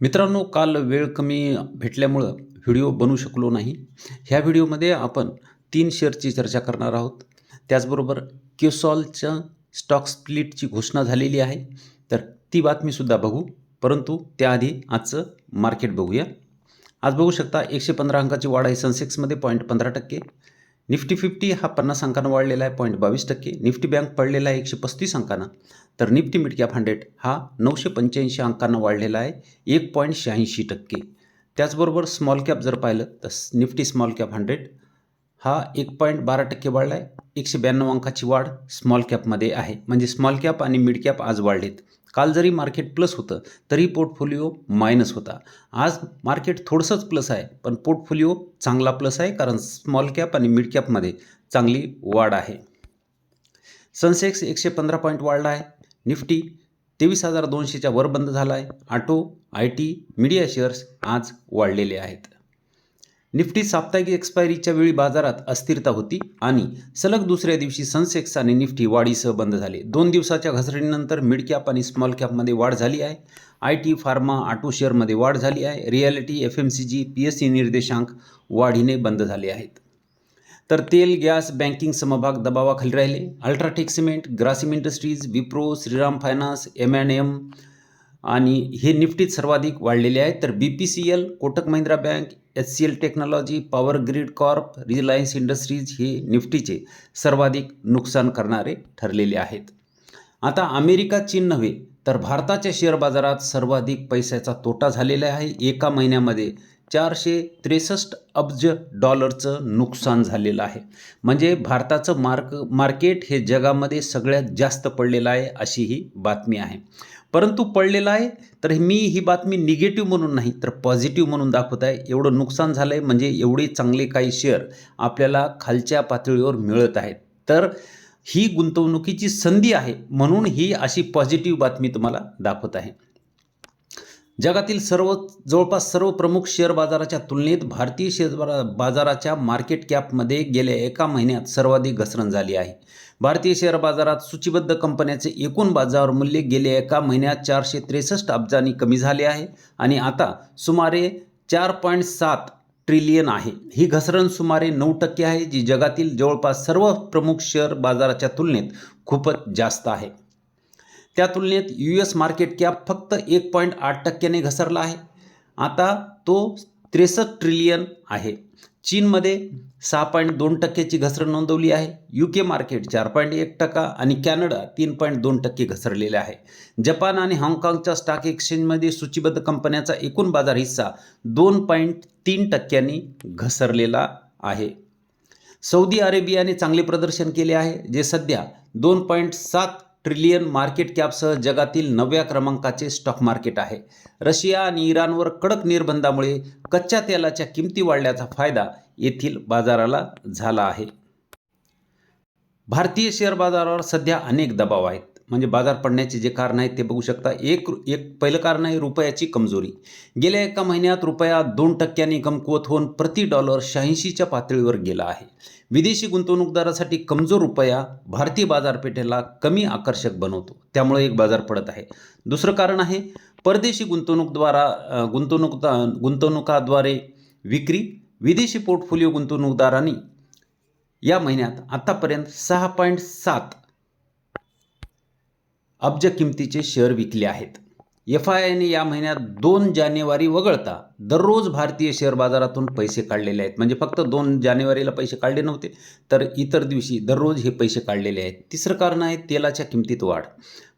मित्रांनो काल वेळ कमी भेटल्यामुळं व्हिडिओ बनवू शकलो नाही. ह्या व्हिडिओमध्ये आपण तीन शेअरची चर्चा करणार आहोत. त्याचबरोबर क्युसॉलच्या स्टॉक स्प्लिटची घोषणा झालेली आहे. तर ती बातमीसुद्धा बघू. परंतु त्याआधी आजचं मार्केट बघूया. आज बघू शकता एकशे पंधरा अंकाची वाढ आहे. सनसेक्समध्ये पॉईंट पंधरा टक्के. निफ्टी फिफ्टी हा पन्नास अंकानं वाढलेला आहे पॉईंट बावीस टक्के. निफ्टी बँक पडलेला आहे एकशे पस्तीस अंकानं. तर निफ्टी मिड कॅप हंड्रेड हा नऊशे पंच्याऐंशी अंकांना वाढलेला आहे एक पॉईंट शहाऐंशी टक्के. त्याचबरोबर स्मॉल कॅप जर पाहिलं तर निफ्टी स्मॉल कॅप हंड्रेड हा एक पॉईंट बारा टक्के वाढला आहे एकशे ब्याण्णव अंकाची वाढ स्मॉल कॅपमध्ये आहे. म्हणजे स्मॉल कॅप आणि मिड कॅप आज वाढलेत. काल जरी मार्केट प्लस होतं तरी पोर्टफोलिओ मायनस होता. आज मार्केट थोडंसंच प्लस आहे पण पोर्टफोलिओ चांगला प्लस आहे कारण स्मॉल कॅप आणि मिड कॅपमध्ये चांगली वाढ आहे. सनसेक्स एकशे पंधरा पॉईंट वाढला आहे. निफ्टी तेवीस हजार दोनशेच्या वर बंद झाला आहे. Auto I T media shares आज वाढलेले आहेत. निफ्टी साप्ताहिक एक्सपायरीच्या वेळी बाजारात अस्थिरता होती आणि सलग दुसऱ्या दिवशी सनसेक्स आणि निफ्टी वाढीसह बंद झाले. दोन दिवसाच्या घसरणीनंतर मिड कॅप आणि स्मॉल कॅपमध्ये वाढ झाली आहे. आय टी फार्मा ऑटो शेअरमध्ये वाढ झाली आहे. Realty F M C G P S C निर्देशांक वाढीने बंद झाले आहेत. तर तेल गॅस बँकिंग समभाग दबावाखाली राहिले. UltraTech cement Grasim industries Wipro Shriram finance M and M आणि हे निफ्टीत सर्वाधिक वाढलेले आहेत. तर B P C L Kotak Mahindra bank H C L technology power grid corp Reliance industries हे निफ्टीचे सर्वाधिक नुकसान करणारे ठरलेले आहेत. आता अमेरिका चीन नव्हे तर भारताच्या शेअर बाजारात सर्वाधिक पैशाचा तोटा झालेला आहे. एका महिन्यामध्ये चारशे त्रेसष्ट अब्ज डॉलरचं नुकसान झालेलं आहे. म्हणजे भारताचं मार्क मार्केट हे जगामध्ये सगळ्यात जास्त पडलेलं आहे अशी ही बातमी आहे. परंतु पडलेला आहे तर मी ही बातमी निगेटिव्ह म्हणून नाही तर पॉझिटिव्ह म्हणून दाखवत आहे. एवढं नुकसान झालं आहे म्हणजे एवढे चांगले काही शेअर आपल्याला खालच्या पातळीवर मिळत आहेत. तर ही गुंतवणुकीची संधी आहे म्हणून ही अशी पॉझिटिव्ह बातमी तुम्हाला दाखवत आहे. जगातील सर्व जवळपास सर्व प्रमुख शेअर बाजाराच्या तुलनेत भारतीय शेअर बाजाराच्या मार्केट कॅपमध्ये गेल्या एका महिन्यात सर्वाधिक घसरण झाली आहे. भारतीय शेअर बाजारात सूचीबद्ध कंपन्याचे एकूण बाजार मूल्य गेल्या एका महिन्यात चारशे त्रेसष्ट अब्जांनी कमी झाले आहे आणि आता सुमारे चार पॉईंट सात ट्रिलियन आहे. ही घसरण सुमारे नऊ टक्के आहे जी जगातील जवळपास सर्व प्रमुख शेअर बाजाराच्या तुलनेत खूपच जास्त आहे. त्या तुलनेत यू एस मार्केट कॅप फक्त एक पॉईंट आठ टक्क्याने घसरला आहे. आता तो त्रेसष्ट ट्रिलियन आहे. चीनमध्ये सहा पॉईंट दोन टक्क्याची घसरण नोंदवली आहे. यू के मार्केट चार पॉईंट एक टक्का आणि कॅनडा तीन पॉईंट दोन टक्के घसरलेले आहे. जपान आणि हाँगकाँगच्या स्टॉक एक्सचेंजमध्ये सूचीबद्ध कंपन्याचा एकूण बाजार हिस्सा दोन पॉईंट तीन टक्क्यांनी घसरलेला आहे. सौदी अरेबियाने चांगले प्रदर्शन केले आहे जे सध्या दोन पॉईंट सात ट्रिलियन मार्केट कॅपसह जगातील नवव्या क्रमांकाचे स्टॉक मार्केट आहे. रशिया आणि इराणवर कडक निर्बंधामुळे कच्च्या तेलाच्या किमती वाढल्याचा फायदा येथील बाजाराला झाला आहे. भारतीय शेअर बाजारावर सध्या अनेक दबाव आहेत. म्हणजे बाजार पडण्याचे जे कारण आहेत ते बघू शकता. एक एक पहिलं कारण आहे रुपयाची कमजोरी. गेल्या एका महिन्यात रुपया दोन टक्क्यांनी कमकुवत होऊन प्रति डॉलर शहाऐंशीच्या पातळीवर गेला आहे. विदेशी गुंतवणूकदारासाठी कमजोर रुपया भारतीय बाजारपेठेला कमी आकर्षक बनवतो. त्यामुळे एक बाजार पडत आहे. दुसरं कारण आहे परदेशी गुंतवणूकद्वारा गुंतवणूकदा गुंतवणुकाद्वारे विक्री विदेशी पोर्टफोलिओ गुंतवणूकदारांनी या महिन्यात आतापर्यंत सहा पॉईंट सात अब्ज किमतीचे शेअर विकले आहेत. एफ आय आयने या महिन्यात दोन जानेवारी वगळता दररोज भारतीय शेअर बाजारातून पैसे काढलेले आहेत. म्हणजे फक्त दोन जानेवारीला पैसे काढले नव्हते तर इतर दिवशी दररोज हे पैसे काढलेले आहेत. तिसरं कारण आहे तेलाच्या किमतीत वाढ.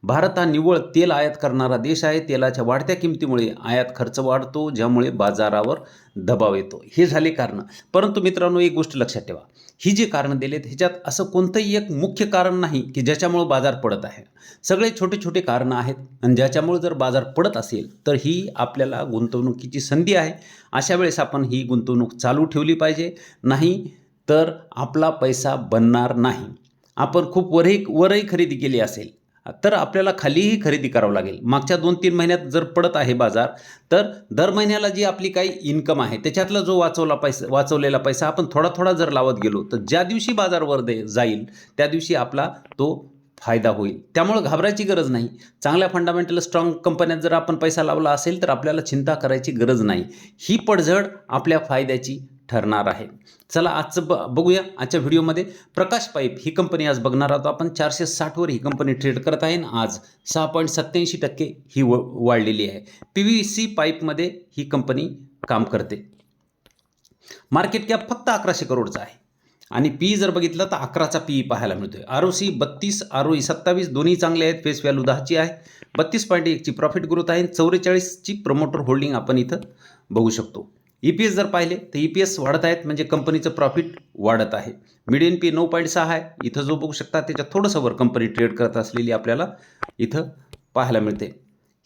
भारत हा निव्वळ तेल आयात करणारा देश आहे. तेलाच्या वाढत्या किमतीमुळे आयात खर्च वाढतो ज्यामुळे बाजारावर दबाव येतो. हे झाले कारणं. परंतु मित्रांनो एक गोष्ट लक्षात ठेवा. ही जी कारणं दिलेत ह्याच्यात असं कोणतंही एक मुख्य कारण नाही की ज्याच्यामुळं बाजार पडत आहे. सगळे छोटे छोटे कारणं आहेत आणि ज्याच्यामुळे जर बाजार पडत असेल तर ही आपल्याला गुंतवणुकीची संधी आहे. अशा वेळेस आपण ही गुंतवणूक चालू ठेवली पाहिजे. नाही तर आपला पैसा बनणार नाही. आपण खूप वरही वरही खरेदी केली असेल तर आपल्याला खालीही खरेदी करावं लागेल. मागच्या दोन तीन महिन्यात जर पडत आहे बाजार तर दर महिन्याला जी आपली काही इन्कम आहे त्याच्यातला जो वाचवला पैसा वाचवलेला पैसा आपण थोडा थोडा जर लावत गेलो तर ज्या दिवशी बाजारवर दे जाईल त्या दिवशी आपला तो फायदा होईल. त्यामुळं घाबरायची गरज नाही. चांगल्या फंडामेंटल स्ट्रॉंग कंपन्यात जर आपण पैसा लावला असेल तर आपल्याला चिंता करायची गरज नाही. ही पडझड आपल्या फायद्याची ठरणार आहे. चला आजचं ब बघूया. आजच्या व्हिडिओमध्ये प्रकाश पाईप ही कंपनी आज बघणार आहोत. आपण चारशे साठवर ही कंपनी ट्रेड करत आहे आज सहा पॉईंट सत्त्याऐंशी टक्के ही व वाढलेली आहे. पी व्ही सी पाईपमध्ये ही कंपनी काम करते. मार्केट कॅप फक्त अकराशे करोडचा आहे. आणि पी जर बघितलं तर अकराचा पी पाहायला मिळतोय. आर ओ सी बत्तीस आर ओ ई सत्तावीस दोन्ही चांगले आहेत. फेस व्हॅल्यू दहाची आहे. बत्तीस पॉईंट एकची प्रॉफिट ग्रोथ आहे. चौवेचाळीसची प्रमोटर होल्डिंग आपण इथं बघू शकतो. ई पी एस जर पाहिले तर ई पी एस वाढत आहेत म्हणजे कंपनीचं प्रॉफिट वाढत आहे. मिडियन पी नऊ पॉईंट सहा आहे. इथं जो बघू शकता त्याच्या थोडंसं वर कंपनी ट्रेड करत असलेली आपल्याला इथं पाहायला मिळते.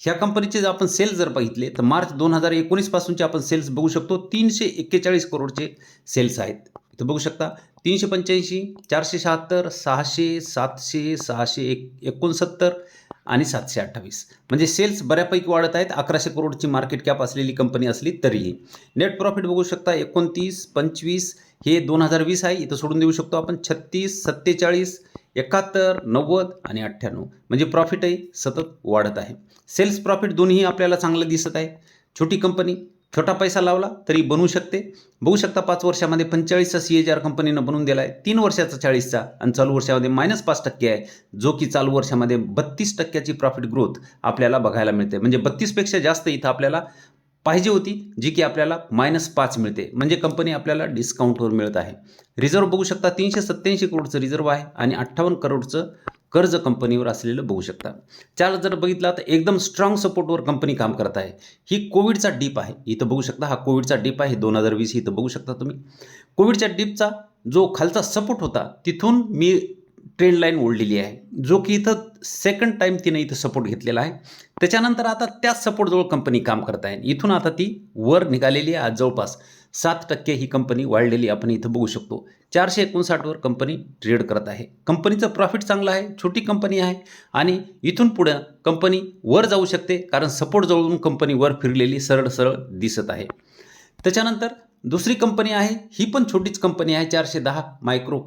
ह्या कंपनीचे जर आपण सेल्स जर बघितले तर मार्च दोन हजार एकोणीसपासूनचे आपण सेल्स बघू शकतो तीनशे एक्केचाळीस करोडचे सेल्स आहेत. इथं बघू शकता तीनशे पंच्याऐंशी चारशे शहात्तर सहाशे सातशे सहाशे एक एकोणसत्तर आणि सातशे अठ्ठावीस. म्हणजे सेल्स बऱ्यापैकी वाढत आहेत. अकराशे करोडची मार्केट कॅप असलेली कंपनी असली तरीही. नेट प्रॉफिट बघू शकता एकोणतीस पंचवीस हे दोन हजार वीस आहे. इथं सोडून देऊ शकतो आपण छत्तीस सत्तेचाळीस एकाहत्तर नव्वद आणि अठ्ठ्याण्णव. म्हणजे प्रॉफिटही सतत वाढत आहे. सेल्स प्रॉफिट दोन्ही आपल्याला चांगलं दिसत आहे. छोटी कंपनी छोटा पैसा लावला तरी बनवू शकते. बघू शकता पाच वर्षामध्ये पंचेचाळीसचा सी एच आर कंपनीनं बनवून दिला आहे तीन वर्षाचा चाळीसचा आणि चालू वर्षामध्ये मायनस पाच टक्के आहे जो की चालू वर्षामध्ये बत्तीस टक्क्याची प्रॉफिट ग्रोथ आपल्याला बघायला मिळते. म्हणजे बत्तीसपेक्षा जास्त इथं आपल्याला पाहिजे होती जी की आपल्याला मायनस पाच मिळते. म्हणजे कंपनी आपल्याला डिस्काउंटवर मिळत आहे. रिझर्व्ह बघू शकता तीनशे सत्त्याऐंशी करोडचं रिझर्व्ह आहे आणि अठ्ठावन्न करोडचं कर्ज कंपनीवर असलेलं बघू शकता. चार जर बघितला तर एकदम स्ट्रॉंग सपोर्टवर कंपनी काम करत आहे. ही कोविडचा डीप आहे. इथं बघू शकता हा कोविडचा डीप आहे. दोन हजार वीस इथं बघू शकता तुम्ही. कोविडच्या डीपचा जो खालचा सपोर्ट होता तिथून मी ट्रेंड लाईन ओढलेली आहे. जो की इथं सेकंड टाईम तिने इथं सपोर्ट घेतलेला आहे. त्याच्यानंतर आता त्याच सपोर्टजवळ कंपनी काम करत आहे. इथून आता ती वर निघालेली आहे. आज जवळपास सात टक्के ही कंपनी वाढलेली आपण इथं बघू शकतो. चारशे एकोणसाठवर कंपनी ट्रेड करत आहे. कंपनीचं प्रॉफिट चांगलं आहे छोटी कंपनी आहे आणि इथून पुढं कंपनी वर जाऊ शकते कारण सपोर्ट जवळून कंपनी वर फिरलेली सरळ सरळ दिसत आहे. त्याच्यानंतर दुसरी कंपनी आहे ही पण छोटीच कंपनी आहे चारशे दहा मायक्रो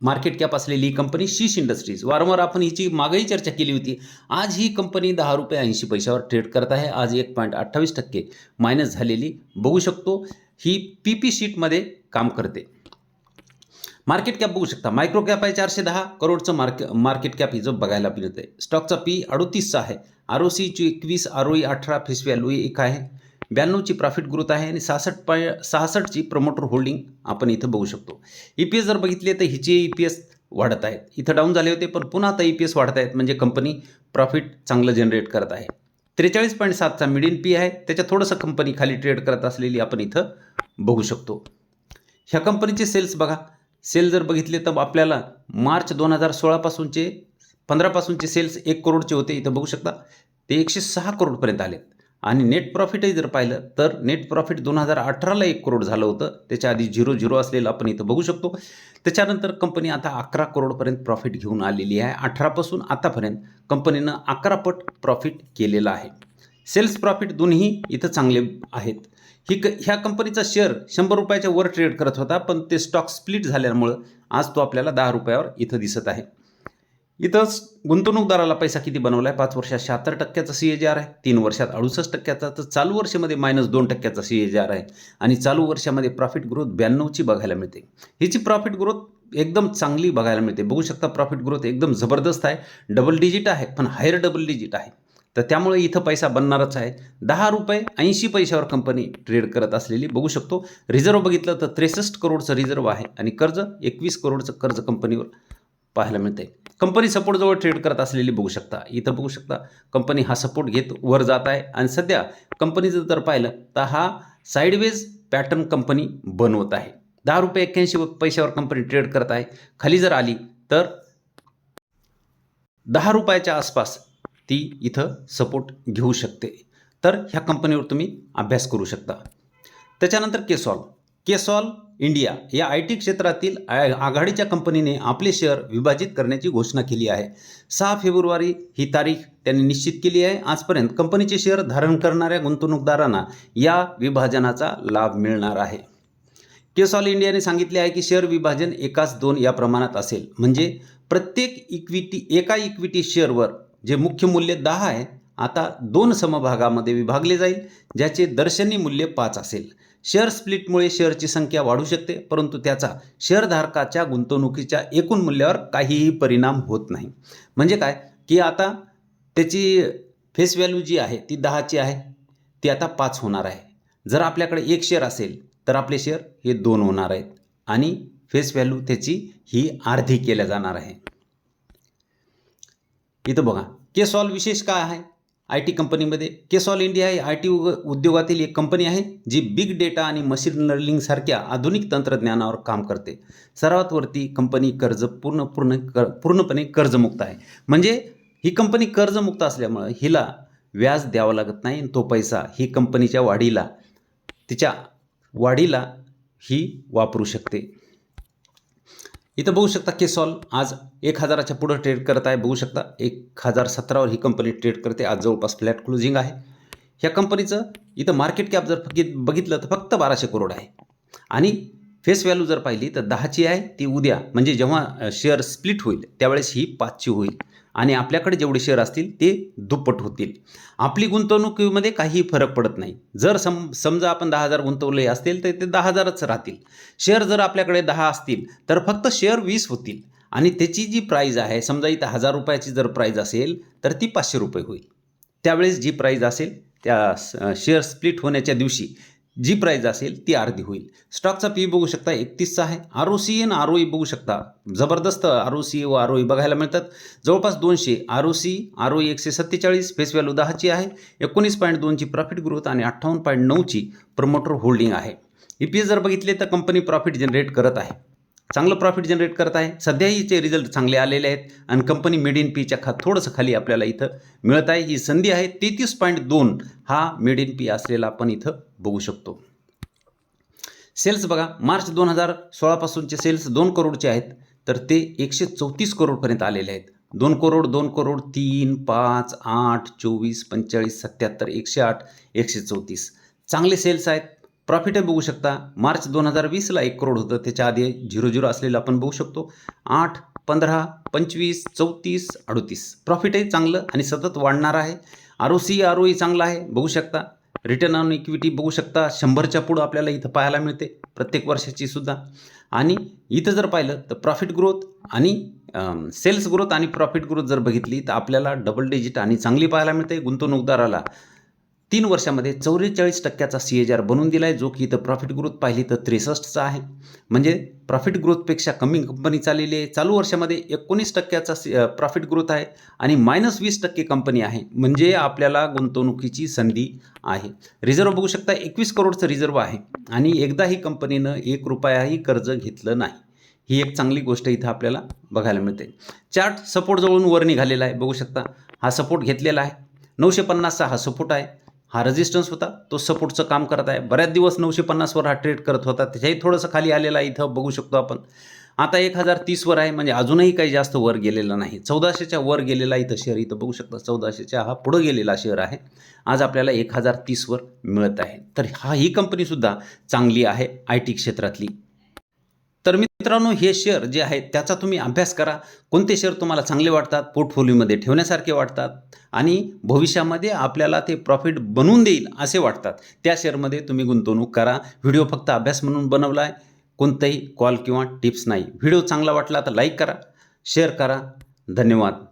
मार्केट कॅप असलेली ही कंपनी शीश इंडस्ट्रीज वारंवार आपण हिची मागही चर्चा केली होती. आज ही कंपनी दहा रुपये ऐंशी पैशावर ट्रेड करत आहे. आज एक पॉईंट अठ्ठावीस टक्के मायनस झालेली. बघू शकतो ही पी पी शीटमध्ये काम करते. मार्केट कॅप बघू शकता. मायक्रो कॅप आहे चारशे दहा. करोडचं मार्के मार्केट कॅप हिचं बघायला मिळतं आहे स्टॉकचा पी अडोतीसचा आहे. आर ओ सीची एकवीस आर ई अठरा फेस व्हॅल्यू एक आहे. ब्याण्णवची प्रॉफिट ग्रोथ आहे आणि सहासष्ट पाय सहासष्टची प्रमोटर होल्डिंग आपण इथं बघू शकतो. ई पी एस जर बघितले तर हिचे ई पी एस वाढत आहेत इथं डाऊन झाले होते पण पुन्हा आता ई पी एस वाढत आहेत. म्हणजे कंपनी प्रॉफिट चांगलं जनरेट करत आहे. त्रेचाळीस पॉईंट सातचा मिडियन पी आहे. त्याच्या थोडंसं कंपनी खाली ट्रेड करत असलेली आपण इथं बघू शकतो. ह्या कंपनीचे सेल्स बघा. सेल जर बघितले तर आपल्याला मार्च दोन हजार सोळापासूनचे पंधरापासूनचे सेल्स एक करोडचे होते इथं बघू शकता. ते एकशे सहा करोडपर्यंत आलेत. आणि नेट प्रॉफिटही जर पाहिलं तर नेट प्रॉफिट दोन हजार अठराला एक करोड झालं होतं. त्याच्या आधी झिरो झिरो असलेलं आपण इथं बघू शकतो. त्याच्यानंतर कंपनी आता अकरा करोडपर्यंत प्रॉफिट घेऊन आलेली आहे. अठरापासून आतापर्यंत कंपनीनं अकरा पट प्रॉफिट केलेलं आहे. सेल्स प्रॉफिट दोन्ही इथं चांगले आहेत. ही क ह्या कंपनीचा शेअर शंभर रुपयाच्या वर ट्रेड करत होता पण ते स्टॉक स्प्लिट झाल्यामुळं आज तो आपल्याला दहा रुपयावर इथं दिसत आहे. इथंच गुंतवणूकदाराला पैसा किती बनवला आहे पाच वर्षात शहात्तर टक्क्याचा सी ए जी आर आहे. तीन वर्षात अडुसष्ट टक्क्याचा तर चालू वर्षामध्ये मायनस दोन टक्क्याचा सी ए जी आर आहे. आणि चालू वर्षामध्ये प्रॉफिट ग्रोथ ब्याण्णवची बघायला मिळते. हिची प्रॉफिट ग्रोथ एकदम चांगली बघायला मिळते. बघू शकता प्रॉफिट ग्रोथ एकदम जबरदस्त आहे. डबल डिजिट आहे पण हायर डबल डिजिट आहे. तर त्यामुळे इथं पैसा बनणारच आहे. दहा रुपये ऐंशी पैशावर कंपनी ट्रेड करत असलेली बघू शकतो. रिझर्व्ह बघितलं तर त्रेसष्ट करोडचं रिझर्व्ह आहे आणि कर्ज एकवीस करोडचं कर्ज कंपनीवर पाहायला मिळते कंपनी सपोर्टजवळ ट्रेड करत असलेली बघू शकता. इथं बघू शकता कंपनी हा सपोर्ट घेत वर जात आहे आणि सध्या कंपनीचं जर पाहिलं तर हा साईडवेज पॅटर्न कंपनी बनवत आहे. दहा रुपये एक्क्याऐंशी पैशावर कंपनी ट्रेड करत आहे. खाली जर आली तर दहा रुपयाच्या आसपास ती इथं सपोर्ट घेऊ शकते. तर ह्या कंपनीवर तुम्ही अभ्यास करू शकता. त्याच्यानंतर केसॉल केसॉल इंडिया या आय टी क्षेत्रातील आघाडीच्या कंपनीने आपले शेअर विभाजित करण्याची घोषणा केली आहे. सहा फेब्रुवारी ही तारीख त्यांनी निश्चित केली आहे. आजपर्यंत कंपनीचे शेअर धारण करणाऱ्या गुंतवणूकदारांना या विभाजनाचा लाभ मिळणार आहे. केसॉल इंडियाने सांगितले आहे की शेअर विभाजन एकाच दोन या प्रमाणात असेल. म्हणजे प्रत्येक इक्विटी एका इक्विटी शेअरवर जे मुख्य मूल्य दहा आहे आता दोन समभागामध्ये विभागले जाईल ज्याचे दर्शनी मूल्य पाच असेल. शेअर स्प्लिटमुळे शेअरची संख्या वाढू शकते परंतु त्याचा शेअरधारकाच्या गुंतवणुकीच्या एकूण मूल्यावर काहीही परिणाम होत नाही. म्हणजे काय? की आता त्याची फेस व्हॅल्यू जी आहे ती दहाची आहे ती आता पाच होणार आहे. जर आपल्याकडे एक शेअर असेल तर आपले शेअर हे दोन होणार आहेत आणि फेस व्हॅल्यू त्याची ही अर्धी केल्या जाणार आहे. इथं बघा. केसॉल विशेष काय आहे? आय टी कंपनीमध्ये केसॉल इंडिया ही आय टी उद्योगातील एक कंपनी आहे जी बिग डेटा आणि मशीन लर्निंगसारख्या आधुनिक तंत्रज्ञानावर काम करते. सर्वात वरती कंपनी कर्ज पूर्ण पूर्ण कर पूर्णपणे कर्जमुक्त आहे. म्हणजे ही कंपनी कर्जमुक्त असल्यामुळं हिला व्याज द्यावं लागत नाही आणि तो पैसा ही कंपनीच्या वाढीला तिच्या वाढीला ही वापरू शकते. इथं बघू शकता केसॉल. आज एक हजाराच्या पुढं ट्रेड करत आहे. बघू शकता एक हजार सतरावर ही कंपनी ट्रेड करते. आज जवळपास फ्लॅट क्लोजिंग आहे. ह्या कंपनीचं इथं मार्केट कॅप जर फक्त बघितलं तर फक्त बाराशे करोड आहे. आणि फेस व्हॅल्यू जर पाहिली तर दहाची आहे ती उद्या. म्हणजे जेव्हा शेअर स्प्लिट होईल त्यावेळेस ही पाचची होईल. आणि आपल्याकडे जेवढे शेअर असतील ते दुप्पट होतील. आपली गुंतवणुकीमध्ये काही फरक पडत नाही. जर सम समजा आपण दहा हजार गुंतवले असतील तर ते दहा हजारच राहतील. शेअर जर आपल्याकडे दहा असतील तर फक्त शेअर वीस होतील. आणि त्याची जी प्राईज आहे समजा इथं हजार रुपयाची जर प्राईज असेल तर ती पाचशे रुपये होईल. त्यावेळेस जी प्राईज असेल त्या शेअर स्प्लिट होण्याच्या दिवशी जी प्राईज असेल ती अर्धी होईल. स्टॉकचा पी बघू शकता एकतीसचा आहे. आर ओ सी आणि आर ओ ई बघू शकता. जबरदस्त आर ओ सी व आर ओ ई बघायला मिळतात. जवळपास दोनशे. R O C R O E एकशे सत्तेचाळीस फेस व्हॅल्यू दहाची आहे. एकोणीस पॉईंट दोनची प्रॉफिट ग्रोथ आणि अठ्ठावन्न पॉईंट नऊची प्रमोटर होल्डिंग आहे. ई पी एस जर बघितले तर कंपनी प्रॉफिट जनरेट करत आहे. चांगलं प्रॉफिट जनरेट करत आहे. सध्याहीचे रिझल्ट चांगले आलेले आहेत आणि कंपनी मिड इन पीच्या खा थोडंसं खाली आपल्याला इथं मिळत आहे. ही संधी आहे. तेहतीस पॉईंट दोन हा मिड इन पी असलेला आपण इथं बघू शकतो. सेल्स बघा. मार्च दोन हजार सोळापासूनचे सेल्स दोन करोडचे आहेत. तर ते एकशे चौतीस करोडपर्यंत आलेले आहेत. दोन करोड दोन करोड तीन पाच आठ चोवीस पंचेचाळीस सत्याहत्तर एकशे आठ एकशे चौतीस. चांगले सेल्स आहेत. प्रॉफिटही बघू शकता. मार्च दोन हजार वीसला एक करोड होतं. त्याच्या आधी झिरो झिरो असलेलं आपण बघू शकतो. आठ पंधरा पंचवीस चौतीस अडतीस. प्रॉफिटही चांगलं आणि सतत वाढणार आहे. आर ओ सी आर ओई चांगला आहे. बघू शकता. रिटर्न ऑन इक्विटी बघू शकता. शंभरच्या पुढं आपल्याला इथं पाहायला मिळते. प्रत्येक वर्षाची सुद्धा. आणि इथं जर पाहिलं तर प्रॉफिट ग्रोथ आणि सेल्स ग्रोथ आणि प्रॉफिट ग्रोथ जर बघितली तर आपल्याला डबल डिजिट आणि चांगली पाहायला मिळते. गुंतवणूकदाराला. तीन वर्षामध्ये चौवेचाळीस टक्क्याचा सी एच आर बनवून दिला आहे जो की इथं प्रॉफिट ग्रोथ पाहिली तर त्रेसष्टचा आहे. म्हणजे प्रॉफिट ग्रोथपेक्षा कमी कंपनी चाललेली आहे. चालू वर्षामध्ये एकोणीस टक्क्याचा सी प्रॉफिट ग्रोथ आहे आणि मायनस वीस टक्के कंपनी आहे. म्हणजे आपल्याला गुंतवणुकीची संधी आहे. रिझर्व बघू शकता एकवीस करोडचं रिझर्व आहे आणि एकदाही कंपनीनं एक रुपयाही कर्ज घेतलं नाही. ही एक चांगली गोष्ट इथं आपल्याला बघायला मिळते. चार्ट सपोर्ट जवळून वर निघालेला आहे. बघू शकता हा सपोर्ट घेतलेला आहे. नऊशे पन्नासचा हा सपोर्ट आहे. हा रेजिस्टन्स होता. तो सपोर्टचं काम करत आहे. बऱ्याच दिवस नऊशे पन्नासवर हा ट्रेड करत होता. त्याच्याही थोडंसं खाली आलेला इथं बघू शकतो आपण. आता एक हजार तीसवर आहे. म्हणजे अजूनही काही जास्त वर गेलेला नाही. चौदाशेच्या वर गेलेला इथं शेअर इथं बघू शकता चौदाशेच्या हा पुढं गेलेला शेअर आहे. आज आपल्याला एक हजार तीसवर मिळत आहे. तर हा ही कंपनीसुद्धा चांगली आहे. आय टी क्षेत्रातली. तर मित्रांनो हे शेअर जे आहेत त्याचा तुम्ही अभ्यास करा. कोणते शेअर तुम्हाला चांगले वाटतात पोर्टफोलिओमध्ये ठेवण्यासारखे वाटतात आणि भविष्यामध्ये आपल्याला ते प्रॉफिट बनवून देईल असे वाटतात. त्या शेअरमध्ये तुम्ही गुंतवणूक करा. व्हिडिओ फक्त अभ्यास म्हणून बनवला आहे कोणताही कॉल किंवा टिप्स नाही. व्हिडिओ चांगला वाटला तर लाईक करा शेअर करा. धन्यवाद.